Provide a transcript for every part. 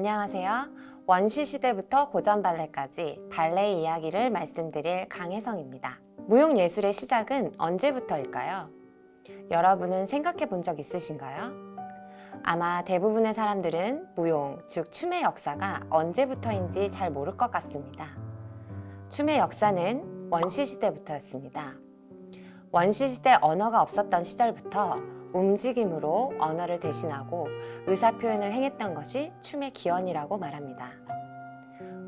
안녕하세요. 원시 시대부터 고전 발레까지 발레 이야기를 말씀드릴 강혜성입니다. 무용 예술의 시작은 언제부터일까요? 여러분은 생각해 본 적 있으신가요? 아마 대부분의 사람들은 무용, 즉 춤의 역사가 언제부터인지 잘 모를 것 같습니다. 춤의 역사는 원시 시대부터였습니다. 원시 시대 언어가 없었던 시절부터 움직임으로 언어를 대신하고 의사 표현을 행했던 것이 춤의 기원이라고 말합니다.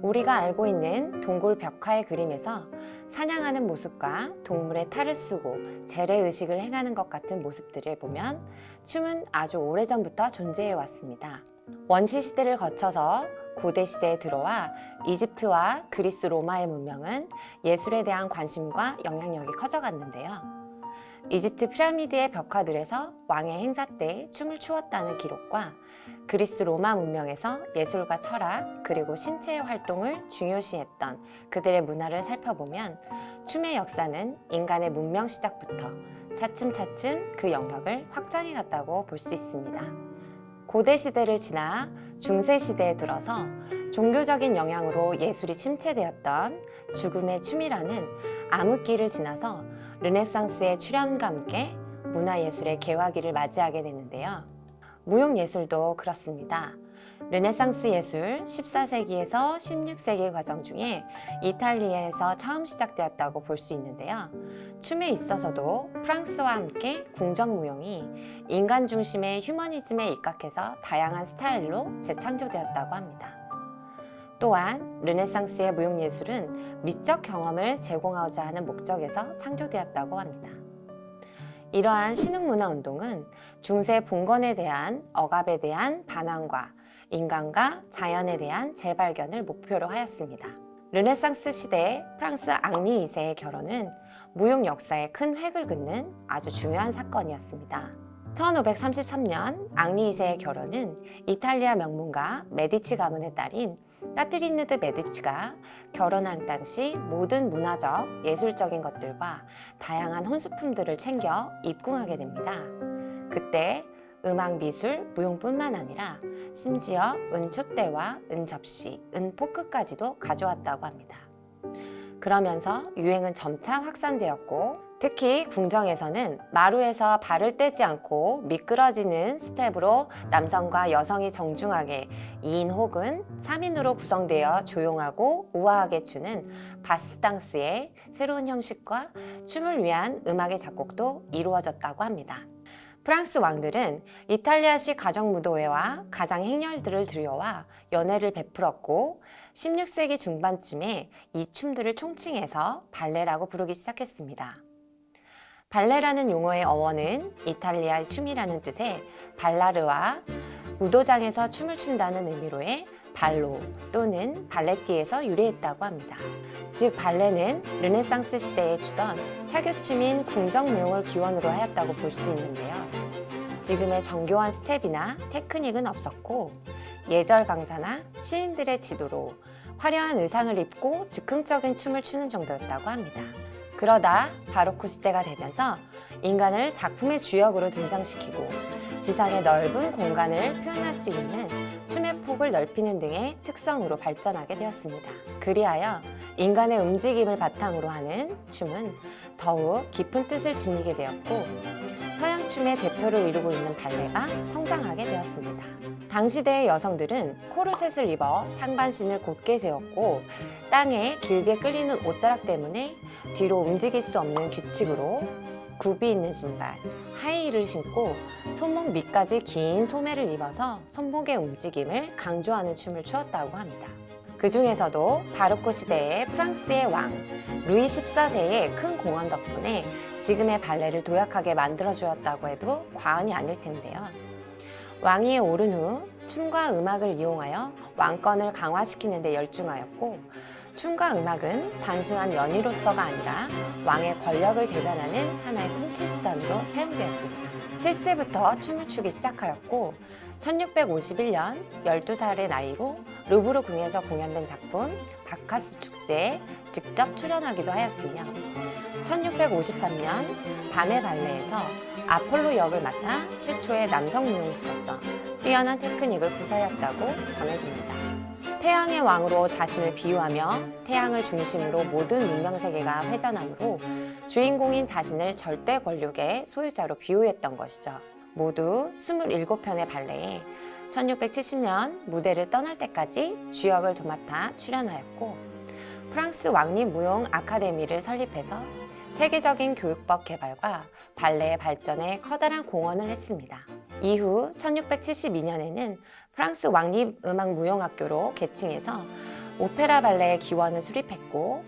우리가 알고 있는 동굴 벽화의 그림에서 사냥하는 모습과 동물의 탈을 쓰고 재래 의식을 행하는 것 같은 모습들을 보면 춤은 아주 오래전부터 존재해 왔습니다. 원시 시대를 거쳐서 고대 시대에 들어와 이집트와 그리스 로마의 문명은 예술에 대한 관심과 영향력이 커져갔는데요. 이집트 피라미드의 벽화들에서 왕의 행사 때 춤을 추었다는 기록과 그리스 로마 문명에서 예술과 철학 그리고 신체의 활동을 중요시했던 그들의 문화를 살펴보면 춤의 역사는 인간의 문명 시작부터 차츰차츰 그 영역을 확장해 갔다고 볼 수 있습니다. 고대 시대를 지나 중세 시대에 들어서 종교적인 영향으로 예술이 침체되었던 죽음의 춤이라는 암흑기를 지나서 르네상스의 출현과 함께 문화예술의 개화기를 맞이하게 되는데요. 무용예술도 그렇습니다. 르네상스 예술 14세기에서 16세기 과정 중에 이탈리아에서 처음 시작되었다고 볼 수 있는데요. 춤에 있어서도 프랑스와 함께 궁정무용이 인간 중심의 휴머니즘에 입각해서 다양한 스타일로 재창조되었다고 합니다. 또한 르네상스의 무용예술은 미적 경험을 제공하고자 하는 목적에서 창조되었다고 합니다. 이러한 신흥문화 운동은 중세 봉건에 대한 억압에 대한 반항과 인간과 자연에 대한 재발견을 목표로 하였습니다. 르네상스 시대 프랑스 앙리 2세의 결혼은 무용 역사에 큰 획을 긋는 아주 중요한 사건이었습니다. 1533년 앙리 2세의 결혼은 이탈리아 명문가 메디치 가문의 딸인 까트리느드 메디치가 결혼할 당시 모든 문화적, 예술적인 것들과 다양한 혼수품들을 챙겨 입궁하게 됩니다. 그때 음악, 미술, 무용뿐만 아니라 심지어 은촛대와 은접시, 은포크까지도 가져왔다고 합니다. 그러면서 유행은 점차 확산되었고 특히 궁정에서는 마루에서 발을 떼지 않고 미끄러지는 스텝으로 남성과 여성이 정중하게 2인 혹은 3인으로 구성되어 조용하고 우아하게 추는 바스 당스의 새로운 형식과 춤을 위한 음악의 작곡도 이루어졌다고 합니다. 프랑스 왕들은 이탈리아식 가정무도회와 가장 행렬들을 들여와 연회를 베풀었고 16세기 중반쯤에 이 춤들을 총칭해서 발레라고 부르기 시작했습니다. 발레라는 용어의 어원은 이탈리아 춤이라는 뜻의 발라르와 무도장에서 춤을 춘다는 의미로의 발로 또는 발레띠에서 유래했다고 합니다. 즉 발레는 르네상스 시대에 추던 사교춤인 궁정무용을 기원으로 하였다고 볼 수 있는데요. 지금의 정교한 스텝이나 테크닉은 없었고 예절 강사나 시인들의 지도로 화려한 의상을 입고 즉흥적인 춤을 추는 정도였다고 합니다. 그러다 바로크 시대가 되면서 인간을 작품의 주역으로 등장시키고 지상의 넓은 공간을 표현할 수 있는 춤의 폭을 넓히는 등의 특성으로 발전하게 되었습니다. 그리하여 인간의 움직임을 바탕으로 하는 춤은 더욱 깊은 뜻을 지니게 되었고 서양 춤의 대표를 이루고 있는 발레가 성장하게 되었습니다. 당시대의 여성들은 코르셋을 입어 상반신을 곧게 세웠고 땅에 길게 끌리는 옷자락 때문에 뒤로 움직일 수 없는 규칙으로 굽이 있는 신발, 하이힐을 신고 손목 밑까지 긴 소매를 입어서 손목의 움직임을 강조하는 춤을 추었다고 합니다. 그 중에서도 바로크 시대의 프랑스의 왕 루이 14세의 큰 공헌 덕분에 지금의 발레를 도약하게 만들어 주었다고 해도 과언이 아닐 텐데요. 왕위에 오른 후 춤과 음악을 이용하여 왕권을 강화시키는 데 열중하였고 춤과 음악은 단순한 연희로서가 아니라 왕의 권력을 대변하는 하나의 통치 수단으로 사용되었습니다. 7세부터 춤을 추기 시작하였고 1651년 12살의 나이로 루브르 궁에서 공연된 작품 바카스 축제에 직접 출연하기도 하였으며 1653년 밤의 발레에서 아폴로 역을 맡아 최초의 남성 무용수로서 뛰어난 테크닉을 구사했다고 전해집니다. 태양의 왕으로 자신을 비유하며 태양을 중심으로 모든 문명 세계가 회전하므로 주인공인 자신을 절대 권력의 소유자로 비유했던 것이죠. 모두 27편의 발레에 1670년 무대를 떠날 때까지 주역을 도맡아 출연하였고 프랑스 왕립 무용 아카데미를 설립해서 체계적인 교육법 개발과 발레의 발전에 커다란 공헌을 했습니다. 이후 1672년에는 프랑스 왕립 음악 무용학교로 개칭해서 오페라 발레의 기원을 수립했고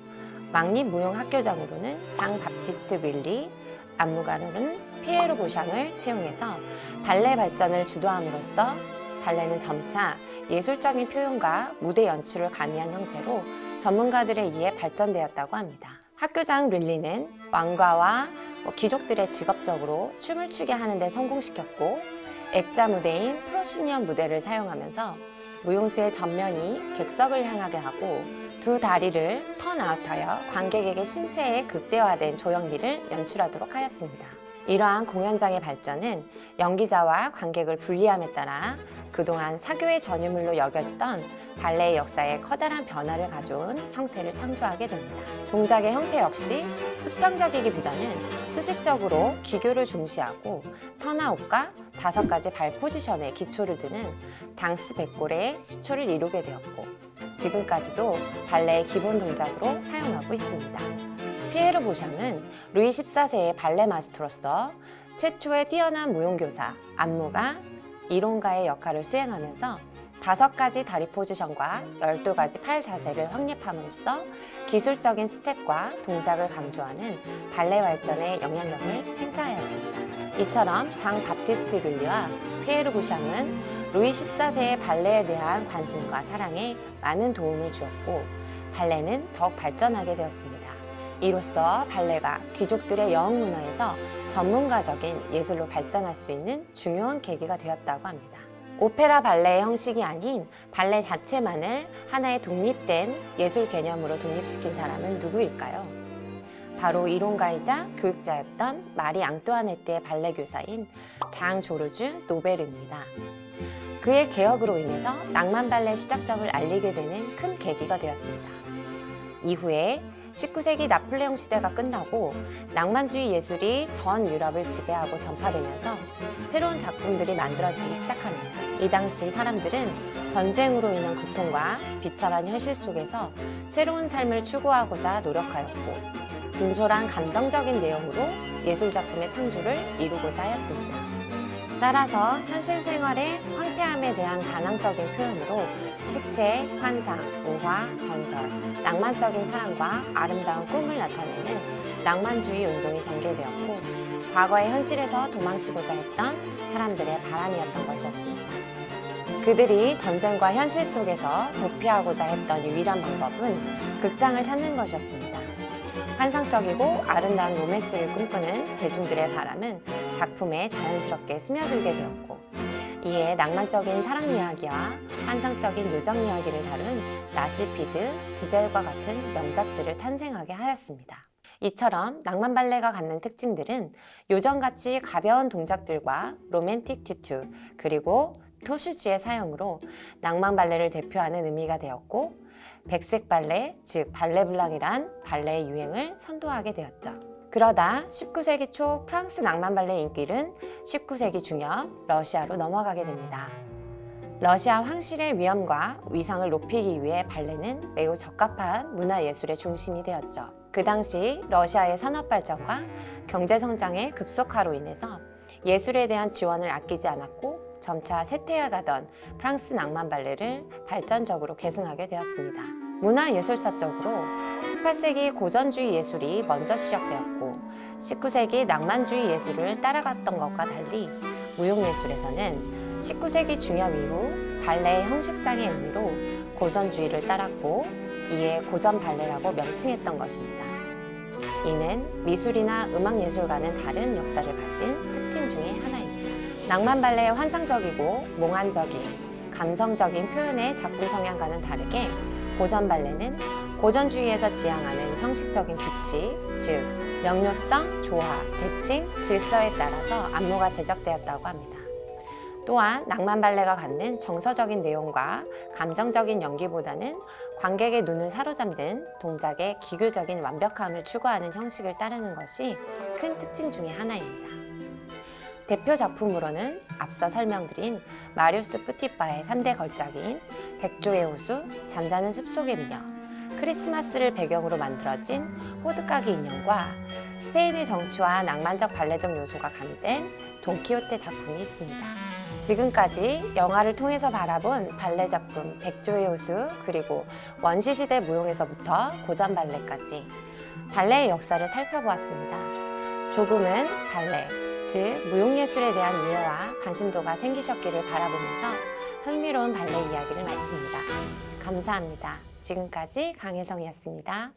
왕립 무용학교장으로는 장 바티스트 릴리, 안무가로는 피에로 보샹을 채용해서 발레 발전을 주도함으로써 발레는 점차 예술적인 표현과 무대 연출을 가미한 형태로 전문가들에 의해 발전되었다고 합니다. 학교장 릴리는 왕가와 뭐 귀족들의 직업적으로 춤을 추게 하는 데 성공시켰고 액자 무대인 프로시니언 무대를 사용하면서 무용수의 전면이 객석을 향하게 하고 두 다리를 턴아웃하여 관객에게 신체에 극대화된 조형미를 연출하도록 하였습니다. 이러한 공연장의 발전은 연기자와 관객을 분리함에 따라 그동안 사교의 전유물로 여겨지던 발레의 역사에 커다란 변화를 가져온 형태를 창조하게 됩니다. 동작의 형태 역시 수평적이기보다는 수직적으로 기교를 중시하고 턴아웃과 다섯 가지 발 포지션에 기초를 두는 당스 백골의 시초를 이루게 되었고 지금까지도 발레의 기본 동작으로 사용하고 있습니다. 피에로 보샹은 루이 14세의 발레 마스터로서 최초의 뛰어난 무용교사, 안무가, 이론가의 역할을 수행하면서 다섯 가지 다리 포지션과 12가지 팔 자세를 확립함으로써 기술적인 스텝과 동작을 강조하는 발레 발전에 영향력을 행사하였습니다. 이처럼 장 바티스트 빌리와 피에르 부샹은 루이 14세의 발레에 대한 관심과 사랑에 많은 도움을 주었고 발레는 더욱 발전하게 되었습니다. 이로써 발레가 귀족들의 여흥 문화에서 전문가적인 예술로 발전할 수 있는 중요한 계기가 되었다고 합니다. 오페라 발레의 형식이 아닌 발레 자체만을 하나의 독립된 예술 개념으로 독립시킨 사람은 누구일까요? 바로 이론가이자 교육자였던 마리 앙뚜아네트의 발레 교사인 장 조르주 노베르입니다. 그의 개혁으로 인해서 낭만 발레 시작점을 알리게 되는 큰 계기가 되었습니다. 이후에 19세기 나폴레옹 시대가 끝나고 낭만주의 예술이 전 유럽을 지배하고 전파되면서 새로운 작품들이 만들어지기 시작합니다. 이 당시 사람들은 전쟁으로 인한 고통과 비참한 현실 속에서 새로운 삶을 추구하고자 노력하였고 진솔한 감정적인 내용으로 예술 작품의 창조를 이루고자 하였습니다. 따라서 현실 생활의 황폐함에 대한 반항적인 표현으로 색채, 환상, 우화, 전설, 낭만적인 사랑과 아름다운 꿈을 나타내는 낭만주의 운동이 전개되었고 과거의 현실에서 도망치고자 했던 사람들의 바람이었던 것이었습니다. 그들이 전쟁과 현실 속에서 도피하고자 했던 유일한 방법은 극장을 찾는 것이었습니다. 환상적이고 아름다운 로맨스를 꿈꾸는 대중들의 바람은 작품에 자연스럽게 스며들게 되었고 이에 낭만적인 사랑 이야기와 환상적인 요정 이야기를 다룬 라실피드, 지젤과 같은 명작들을 탄생하게 하였습니다. 이처럼 낭만 발레가 갖는 특징들은 요정같이 가벼운 동작들과 로맨틱 튜투 그리고 토슈즈의 사용으로 낭만 발레를 대표하는 의미가 되었고 백색 발레, 즉 발레 블랑이란 발레의 유행을 선도하게 되었죠. 그러다 19세기 초 프랑스 낭만 발레 인기는 19세기 중엽 러시아로 넘어가게 됩니다. 러시아 황실의 위엄과 위상을 높이기 위해 발레는 매우 적합한 문화예술의 중심이 되었죠. 그 당시 러시아의 산업 발전과 경제 성장의 급속화로 인해서 예술에 대한 지원을 아끼지 않았고 점차 쇠퇴해가던 프랑스 낭만 발레를 발전적으로 계승하게 되었습니다. 문화예술사적으로 18세기 고전주의 예술이 먼저 시작되었고 19세기 낭만주의 예술을 따라갔던 것과 달리 무용예술에서는 19세기 중엽 이후 발레의 형식상의 의미로 고전주의를 따랐고 이에 고전 발레라고 명칭했던 것입니다. 이는 미술이나 음악예술과는 다른 역사를 가진 특징 중의 하나입니다. 낭만 발레의 환상적이고 몽환적인 감성적인 표현의 작품 성향과는 다르게 고전 발레는 고전주의에서 지향하는 형식적인 규칙, 즉 명료성, 조화, 대칭, 질서에 따라서 안무가 제작되었다고 합니다. 또한 낭만 발레가 갖는 정서적인 내용과 감정적인 연기보다는 관객의 눈을 사로잡는 동작의 기교적인 완벽함을 추구하는 형식을 따르는 것이 큰 특징 중의 하나입니다. 대표 작품으로는 앞서 설명드린 마리우스 푸티파의 3대 걸작인 백조의 호수, 잠자는 숲속의 미녀, 크리스마스를 배경으로 만들어진 호드까기 인형과 스페인의 정치와 낭만적 발레적 요소가 가미된 돈키호테 작품이 있습니다. 지금까지 영화를 통해서 바라본 발레 작품 백조의 호수 그리고 원시시대 무용에서부터 고전 발레까지 발레의 역사를 살펴보았습니다. 조금은 발레, 즉 무용예술에 대한 이해와 관심도가 생기셨기를 바라보면서 흥미로운 발레 이야기를 마칩니다. 감사합니다. 지금까지 강혜성이었습니다.